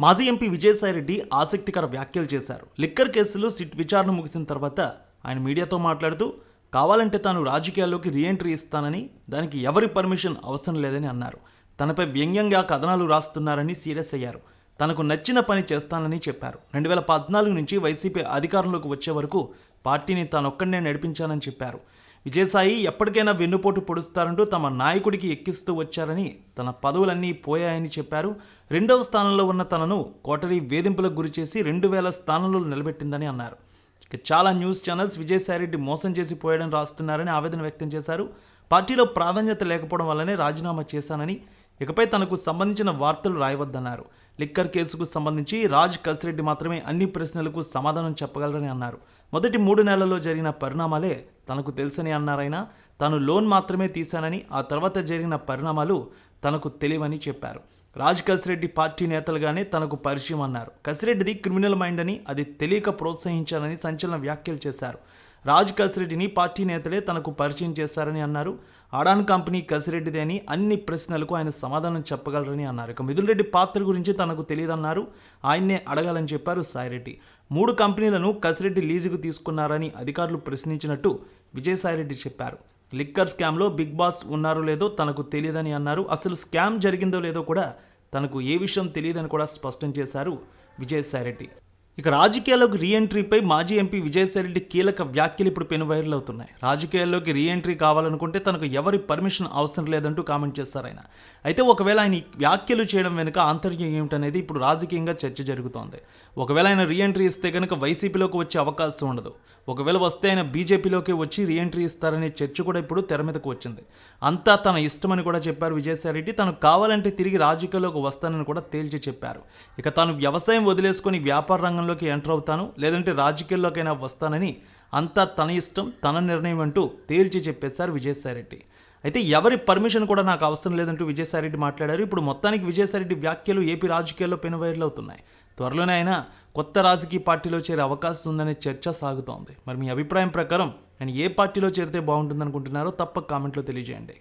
మాజీ ఎంపీ విజయసాయిరెడ్డి ఆసక్తికర వ్యాఖ్యలు చేశారు. లిక్కర్ కేసులో సిట్ విచారణ ముగిసిన తర్వాత ఆయన మీడియాతో మాట్లాడుతూ కావాలంటే తాను రాజకీయాల్లోకి రీఎంట్రీ ఇస్తానని దానికి ఎవరి పర్మిషన్ అవసరం లేదని అన్నారు. తనపై వ్యంగ్యంగా కథనాలు రాస్తున్నారని సీరియస్ అయ్యారు. తనకు నచ్చిన పని చేస్తానని చెప్పారు. రెండు వేల పద్నాలుగు నుంచి వైసీపీ అధికారంలోకి వచ్చే వరకు పార్టీని తానొక్కడనే నడిపించానని చెప్పారు. విజయసాయి ఎప్పటికైనా వెన్నుపోటు పొడుస్తారంటూ తమ నాయకుడికి ఎక్కిస్తూ వచ్చారని తన పదవులన్నీ పోయాయని చెప్పారు. రెండవ స్థానంలో ఉన్న తనను కోటరీ వేధింపులకు గురిచేసి రెండు వేల స్థానంలో నిలబెట్టిందని అన్నారు. ఇక చాలా న్యూస్ ఛానల్స్ విజయసాయిరెడ్డి మోసం చేసి పోయాడని రాస్తున్నారని ఆవేదన వ్యక్తం చేశారు. పార్టీలో ప్రాధాన్యత లేకపోవడం వల్లనే రాజీనామా చేశానని ఇకపై తనకు సంబంధించిన వార్తలు రాయవద్దన్నారు. లిక్కర్ కేసుకు సంబంధించి రాజ్ కసిరెడ్డి మాత్రమే అన్ని ప్రశ్నలకు సమాధానం చెప్పగలరని అన్నారు. మొదటి మూడు నెలల్లో జరిగిన పరిణామాలే తనకు తెలుసని అన్నారైనా తాను లోన్ మాత్రమే తీశానని ఆ తర్వాత జరిగిన పరిణామాలు తనకు తెలియవని చెప్పారు. రాజ్ కసిరెడ్డి పార్టీ నేతలుగానే తనకు పరిచయం అన్నారు. కసిరెడ్డిది క్రిమినల్ మైండ్ అని అది తెలియక ప్రోత్సహించాలని సంచలన వ్యాఖ్యలు చేశారు. రాజ్ కసిరెడ్డిని పార్టీ నేతలే తనకు పరిచయం చేశారని అన్నారు. అడాన్ కంపెనీ కసిరెడ్డిదే అని అన్ని ప్రశ్నలకు ఆయన సమాధానం చెప్పగలరని అన్నారు. ఇక మిథున్ రెడ్డి పాత్ర గురించి తనకు తెలియదన్నారు. ఆయన్నే అడగాలని చెప్పారు సాయిరెడ్డి. మూడు కంపెనీలను కసిరెడ్డి లీజుకు తీసుకున్నారని అధికారులు ప్రశ్నించినట్టు విజయసాయిరెడ్డి చెప్పారు. లిక్కర్ స్కామ్లో బిగ్ బాస్ ఉన్నారో లేదో తనకు తెలియదని అన్నారు. అసలు స్కామ్ జరిగిందో లేదో కూడా తనకు ఏ విషయం తెలియదని కూడా స్పష్టం చేశారు విజయసాయిరెడ్డి. ఇక రాజకీయాల్లోకి రీఎంట్రీపై మాజీ ఎంపీ విజయసాయిరెడ్డి కీలక వ్యాఖ్యలు ఇప్పుడు పెను వైరల్ అవుతున్నాయి. రాజకీయాల్లోకి రీఎంట్రీ కావాలనుకుంటే తనకు ఎవరి పర్మిషన్ అవసరం లేదంటూ కామెంట్ చేశారు ఆయన. అయితే ఒకవేళ ఆయన వ్యాఖ్యలు చేయడం వెనుక ఆంతర్యం ఏమిటనేది ఇప్పుడు రాజకీయంగా చర్చ జరుగుతోంది. ఒకవేళ ఆయన రీఎంట్రీ ఇస్తే కనుక వైసీపీలోకి వచ్చే అవకాశం ఉండదు. ఒకవేళ వస్తే ఆయన బీజేపీలోకి వచ్చి రీఎంట్రీ ఇస్తారనే చర్చ కూడా ఇప్పుడు తెర మీదకు వచ్చింది. అంతా తన ఇష్టమని కూడా చెప్పారు విజయసాయిరెడ్డి. తను కావాలంటే తిరిగి రాజకీయాల్లోకి వస్తానని కూడా తేల్చి చెప్పారు. ఇక తాను వ్యవసాయం వదిలేసుకొని వ్యాపార రంగంలో రంగంలోకి ఎంటర్ అవుతాను లేదంటే రాజకీయాల్లోకైనా వస్తానని అంతా తన ఇష్టం తన నిర్ణయం అంటూ తేల్చి చెప్పేశారు విజయసాయిరెడ్డి. అయితే ఎవరి పర్మిషన్ కూడా నాకు అవసరం లేదంటూ విజయసాయిరెడ్డి మాట్లాడారు. ఇప్పుడు మొత్తానికి విజయసాయిరెడ్డి వ్యాఖ్యలు ఏపీ రాజకీయాల్లో పెను వైరల్ అవుతున్నాయి. త్వరలోనే ఆయన కొత్త రాజకీయ పార్టీలో చేరే అవకాశం ఉందనే చర్చ సాగుతోంది. మరి మీ అభిప్రాయం ప్రకారం ఆయన ఏ పార్టీలో చేరితే బాగుంటుందనుకుంటున్నారో తప్పక కామెంట్లో తెలియజేయండి.